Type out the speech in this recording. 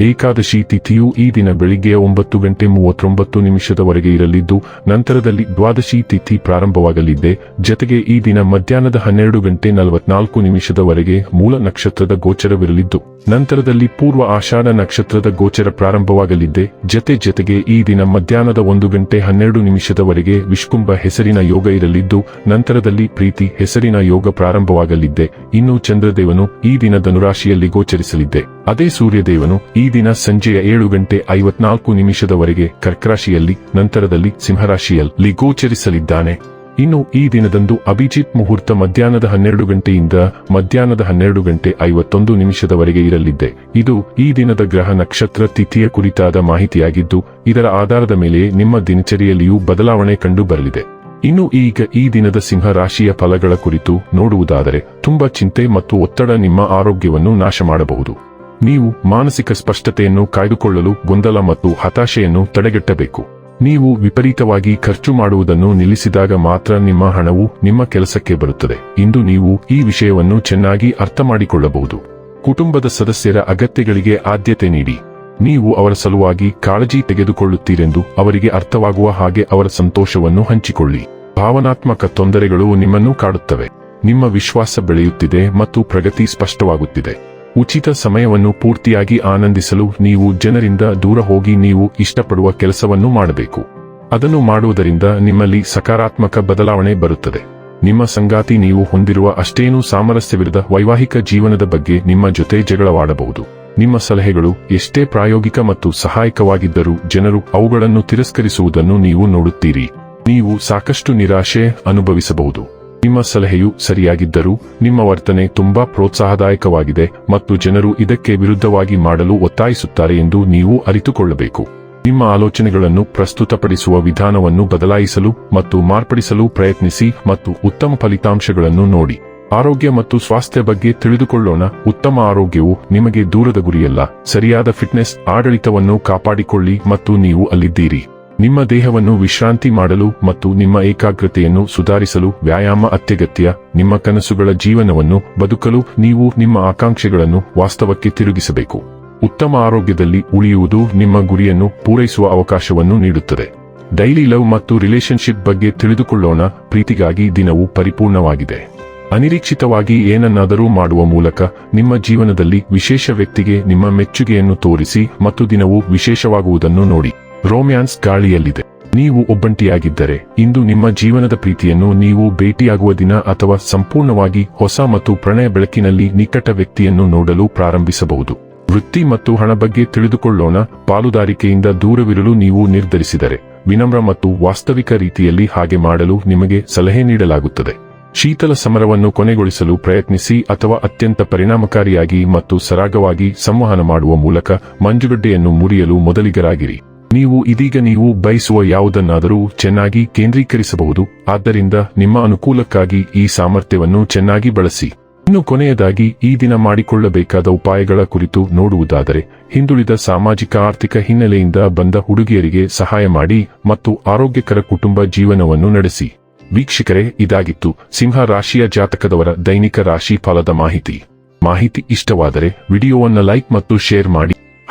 ಏಕಾದಶಿ ತಿಥಿಯು ಈ ದಿನ ಬೆಳಿಗ್ಗೆ ಒಂಬತ್ತು ಗಂಟೆ ಮೂವತ್ತೊಂಬತ್ತು ನಿಮಿಷದವರೆಗೆ ಇರಲಿದ್ದು, ನಂತರದಲ್ಲಿ ದ್ವಾದಶಿ ತಿಥಿ ಪ್ರಾರಂಭವಾಗಲಿದೆ. ಜತೆಗೆ ಈ ದಿನ ಮಧ್ಯಾಹ್ನದ ಹನ್ನೆರಡು ಗಂಟೆ ನಲವತ್ನಾಲ್ಕು ನಿಮಿಷದವರೆಗೆ ಮೂಲ ನಕ್ಷತ್ರದ ಗೋಚರವಿರಲಿದ್ದು, ನಂತರದಲ್ಲಿ ಪೂರ್ವ ಆಷಾಢ ನಕ್ಷತ್ರದ ಗೋಚರ ಪ್ರಾರಂಭವಾಗಲಿದೆ. ಜತೆ ಜತೆಗೆ ಈ ದಿನ ಮಧ್ಯಾಹ್ನದ ಒಂದು ಗಂಟೆ ಹನ್ನೆರಡು ನಿಮಿಷದವರೆಗೆ ವಿಷ್ಕುಂಭ ಹೆಸರಿನ ಯೋಗ ಇರಲಿದ್ದು, ನಂತರದಲ್ಲಿ ಪ್ರೀತಿ ಹೆಸರಿನ ಯೋಗ ಪ್ರಾರಂಭವಾಗಲಿದೆ. ಇನ್ನು ಚಂದ್ರದೇವನು ಈ ದಿನ ಧನುರಾಶಿಯಲ್ಲಿ ಗೋಚರಿಸಲಿದೆ. ಅದೇ ಸೂರ್ಯದೇವನು ಈ ದಿನ ಸಂಜೆಯ ಏಳು ಗಂಟೆ ಐವತ್ನಾಲ್ಕು ನಿಮಿಷದವರೆಗೆ ಕರ್ಕರಾಶಿಯಲ್ಲಿ, ನಂತರದಲ್ಲಿ ಸಿಂಹರಾಶಿಯಲ್ಲಿ ಗೋಚರಿಸಲಿದ್ದಾನೆ. ಇನ್ನು ಈ ದಿನದಂದು ಅಭಿಜಿತ್ ಮುಹೂರ್ತ ಮಧ್ಯಾಹ್ನದ ಹನ್ನೆರಡು ಗಂಟೆಯಿಂದ ಮಧ್ಯಾಹ್ನದ ಹನ್ನೆರಡು ಗಂಟೆ ಐವತ್ತೊಂದು ನಿಮಿಷದವರೆಗೆ ಇರಲಿದ್ದೆ. ಇದು ಈ ದಿನದ ಗ್ರಹ ನಕ್ಷತ್ರ ತಿಥಿಯ ಕುರಿತಾದ ಮಾಹಿತಿಯಾಗಿದ್ದು, ಇದರ ಆಧಾರದ ಮೇಲೆ ನಿಮ್ಮ ದಿನಚರಿಯಲ್ಲಿಯೂ ಬದಲಾವಣೆ ಕಂಡು ಬರಲಿದೆ ಇನ್ನು ಈಗ ಈ ದಿನದ ಸಿಂಹ ರಾಶಿಯ ಫಲಗಳ ಕುರಿತು ನೋಡುವುದಾದರೆ, ತುಂಬಾ ಚಿಂತೆ ಮತ್ತು ಒತ್ತಡ ನಿಮ್ಮ ಆರೋಗ್ಯವನ್ನು ನಾಶ ಮಾಡಬಹುದು ನೀವು ಮಾನಸಿಕ ಸ್ಪಷ್ಟತೆಯನ್ನು ಕಾಯ್ದುಕೊಳ್ಳಲು ಗೊಂದಲ ಮತ್ತು ಹತಾಶೆಯನ್ನು ತಡೆಗಟ್ಟಬೇಕು. ನೀವು ವಿಪರೀತವಾಗಿ ಖರ್ಚು ಮಾಡುವುದನ್ನು ನಿಲ್ಲಿಸಿದಾಗ ಮಾತ್ರ ನಿಮ್ಮ ಹಣವು ನಿಮ್ಮ ಕೆಲಸಕ್ಕೆ ಬರುತ್ತದೆ. ಇಂದು ನೀವು ಈ ವಿಷಯವನ್ನು ಚೆನ್ನಾಗಿ ಅರ್ಥ ಮಾಡಿಕೊಳ್ಳಬಹುದು ಕುಟುಂಬದ ಸದಸ್ಯರ ಅಗತ್ಯಗಳಿಗೆ ಆದ್ಯತೆ ನೀಡಿ. ನೀವು ಅವರ ಸಲುವಾಗಿ ಕಾಳಜಿ ತೆಗೆದುಕೊಳ್ಳುತ್ತೀರೆಂದು ಅವರಿಗೆ ಅರ್ಥವಾಗುವ ಹಾಗೆ ಅವರ ಸಂತೋಷವನ್ನು ಹಂಚಿಕೊಳ್ಳಿ. ಭಾವನಾತ್ಮಕ ತೊಂದರೆಗಳು ನಿಮ್ಮನ್ನು ಕಾಡುತ್ತವೆ. ನಿಮ್ಮ ವಿಶ್ವಾಸ ಬೆಳೆಯುತ್ತಿದೆ ಮತ್ತು ಪ್ರಗತಿ ಸ್ಪಷ್ಟವಾಗುತ್ತಿದೆ. ಉಚಿತ ಸಮಯವನ್ನು ಪೂರ್ತಿಯಾಗಿ ಆನಂದಿಸಲು ನೀವು ಜನರಿಂದ ದೂರ ಹೋಗಿ ನೀವು ಇಷ್ಟಪಡುವ ಕೆಲಸವನ್ನು ಮಾಡಬೇಕು. ಅದನ್ನು ಮಾಡುವುದರಿಂದ ನಿಮ್ಮಲ್ಲಿ ಸಕಾರಾತ್ಮಕ ಬದಲಾವಣೆ ಬರುತ್ತದೆ. ನಿಮ್ಮ ಸಂಗಾತಿ ನೀವು ಹೊಂದಿರುವ ಅಷ್ಟೇನೂ ಸಾಮರಸ್ಯವಿರದ ವೈವಾಹಿಕ ಜೀವನದ ಬಗ್ಗೆ ನಿಮ್ಮ ಜೊತೆ ಜಗಳವಾಡಬಹುದು. ನಿಮ್ಮ ಸಲಹೆಗಳು ಎಷ್ಟೇ ಪ್ರಾಯೋಗಿಕ ಮತ್ತು ಸಹಾಯಕವಾಗಿದ್ದರೂ ಜನರು ಅವುಗಳನ್ನು ತಿರಸ್ಕರಿಸುವುದನ್ನು ನೀವು ನೋಡುತ್ತೀರಿ. ನೀವು ಸಾಕಷ್ಟು ನಿರಾಶೆ ಅನುಭವಿಸಬಹುದು. ನಿಮ್ಮ ಸಲಹೆಯು ಸರಿಯಾಗಿದ್ದರೂ ನಿಮ್ಮ ವರ್ತನೆ ತುಂಬಾ ಪ್ರೋತ್ಸಾಹದಾಯಕವಾಗಿದೆ ಮತ್ತು ಜನರು ಇದಕ್ಕೆ ವಿರುದ್ಧವಾಗಿ ಮಾಡಲು ಒತ್ತಾಯಿಸುತ್ತಾರೆ ಎಂದು ನೀವು ಅರಿತುಕೊಳ್ಳಬೇಕು. ನಿಮ್ಮ ಆಲೋಚನೆಗಳನ್ನು ಪ್ರಸ್ತುತಪಡಿಸುವ ವಿಧಾನವನ್ನು ಬದಲಾಯಿಸಲು ಮತ್ತು ಮಾರ್ಪಡಿಸಲು ಪ್ರಯತ್ನಿಸಿ ಮತ್ತು ಉತ್ತಮ ಫಲಿತಾಂಶಗಳನ್ನು ನೋಡಿ. ಆರೋಗ್ಯ ಮತ್ತು ಸ್ವಾಸ್ಥ್ಯ ಬಗ್ಗೆ ತಿಳಿದುಕೊಳ್ಳೋಣ. ಉತ್ತಮ ಆರೋಗ್ಯವು ನಿಮಗೆ ದೂರದ ಗುರಿಯಲ್ಲ. ಸರಿಯಾದ ಫಿಟ್ನೆಸ್, ಆಡಳಿತವನ್ನು ಕಾಪಾಡಿಕೊಳ್ಳಿ ಮತ್ತು ನೀವು ಅಲ್ಲಿದ್ದೀರಿ. ನಿಮ್ಮ ದೇಹವನ್ನು ವಿಶ್ರಾಂತಿ ಮಾಡಲು ಮತ್ತು ನಿಮ್ಮ ಏಕಾಗ್ರತೆಯನ್ನು ಸುಧಾರಿಸಲು ವ್ಯಾಯಾಮ ಅತ್ಯಗತ್ಯ, ನಿಮ್ಮ ಕನಸುಗಳ ಜೀವನವನ್ನು ಬದುಕಲು ನೀವು ನಿಮ್ಮ ಆಕಾಂಕ್ಷೆಗಳನ್ನು ವಾಸ್ತವಕ್ಕೆ ತಿರುಗಿಸಬೇಕು. ಉತ್ತಮ ಆರೋಗ್ಯದಲ್ಲಿ ಉಳಿಯುವುದು ನಿಮ್ಮ ಗುರಿಯನ್ನು ಪೂರೈಸುವ ಅವಕಾಶವನ್ನು ನೀಡುತ್ತದೆ. ಡೈಲಿ ಲವ್ ಮತ್ತು ರಿಲೇಶನ್ಶಿಪ್ ಬಗ್ಗೆ ತಿಳಿದುಕೊಳ್ಳೋಣ, ಪ್ರೀತಿಗಾಗಿ ದಿನವು ಪರಿಪೂರ್ಣವಾಗಿದೆ. ಅನಿರೀಕ್ಷಿತವಾಗಿ ಏನನ್ನಾದರೂ ಮಾಡುವ ಮೂಲಕ ನಿಮ್ಮ ಜೀವನದಲ್ಲಿ ವಿಶೇಷ ವ್ಯಕ್ತಿಗೆ ನಿಮ್ಮ ಮೆಚ್ಚುಗೆಯನ್ನು ತೋರಿಸಿ ಮತ್ತು ದಿನವು ವಿಶೇಷವಾಗುವುದನ್ನು ನೋಡಿ. ರೋಮ್ಯಾನ್ಸ್ ಗಾಳಿಯಲ್ಲಿದೆ. ನೀವು ಒಬ್ಬಂಟಿಯಾಗಿದ್ದರೆ, ಇಂದು ನಿಮ್ಮ ಜೀವನದ ಪ್ರೀತಿಯನ್ನು ನೀವು ಭೇಟಿಯಾಗುವ ದಿನ ಅಥವಾ ಸಂಪೂರ್ಣವಾಗಿ ಹೊಸ ಮತ್ತು ಪ್ರಣಯ ಬೆಳಕಿನಲ್ಲಿ ನಿಕಟ ವ್ಯಕ್ತಿಯನ್ನು ನೋಡಲು ಪ್ರಾರಂಭಿಸಬಹುದು. ವೃತ್ತಿ ಮತ್ತು ಹಣ ಬಗ್ಗೆ ತಿಳಿದುಕೊಳ್ಳೋಣ. ಪಾಲುದಾರಿಕೆಯಿಂದ ದೂರವಿರಲು ನೀವು ನಿರ್ಧರಿಸಿದರೆ, ವಿನಮ್ರ ಮತ್ತು ವಾಸ್ತವಿಕ ರೀತಿಯಲ್ಲಿ ಹಾಗೆ ಮಾಡಲು ನಿಮಗೆ ಸಲಹೆ ನೀಡಲಾಗುತ್ತದೆ. ಶೀತಲ ಸಮರವನ್ನು ಕೊನೆಗೊಳಿಸಲು ಪ್ರಯತ್ನಿಸಿ ಅಥವಾ ಅತ್ಯಂತ ಪರಿಣಾಮಕಾರಿಯಾಗಿ ಮತ್ತು ಸರಾಗವಾಗಿ ಸಂವಹನ ಮಾಡುವ ಮೂಲಕ ಮಂಜುಗಡ್ಡೆಯನ್ನು ಮುರಿಯಲು ಮೊದಲಿಗರಾಗಿರಿ. ನೀವು ಇದೀಗ ನೀವು ಬಯಸುವ ಯಾವುದನ್ನಾದರೂ ಚೆನ್ನಾಗಿ ಕೇಂದ್ರೀಕರಿಸಬಹುದು. ಆದ್ದರಿಂದ ನಿಮ್ಮ ಅನುಕೂಲಕ್ಕಾಗಿ ಈ ಸಾಮರ್ಥ್ಯವನ್ನು ಚೆನ್ನಾಗಿ ಬಳಸಿ. ಇನ್ನು ಕೊನೆಯದಾಗಿ ಈ ದಿನ ಮಾಡಿಕೊಳ್ಳಬೇಕಾದ ಉಪಾಯಗಳ ಕುರಿತು ನೋಡುವುದಾದರೆ, ಹಿಂದುಳಿದ ಸಾಮಾಜಿಕ ಆರ್ಥಿಕ ಹಿನ್ನೆಲೆಯಿಂದ ಬಂದ ಹುಡುಗಿಯರಿಗೆ ಸಹಾಯ ಮಾಡಿ ಮತ್ತು ಆರೋಗ್ಯಕರ ಕುಟುಂಬ ಜೀವನವನ್ನು ನಡೆಸಿ. ವೀಕ್ಷಕರೇ, ಇದಾಗಿತ್ತು ಸಿಂಹ ರಾಶಿಯ ಜಾತಕದವರ ದೈನಿಕ ರಾಶಿ ಫಲದ ಮಾಹಿತಿ. ಮಾಹಿತಿ ಇಷ್ಟವಾದರೆ ವಿಡಿಯೋವನ್ನು ಲೈಕ್ ಮತ್ತು ಶೇರ್ ಮಾಡಿ.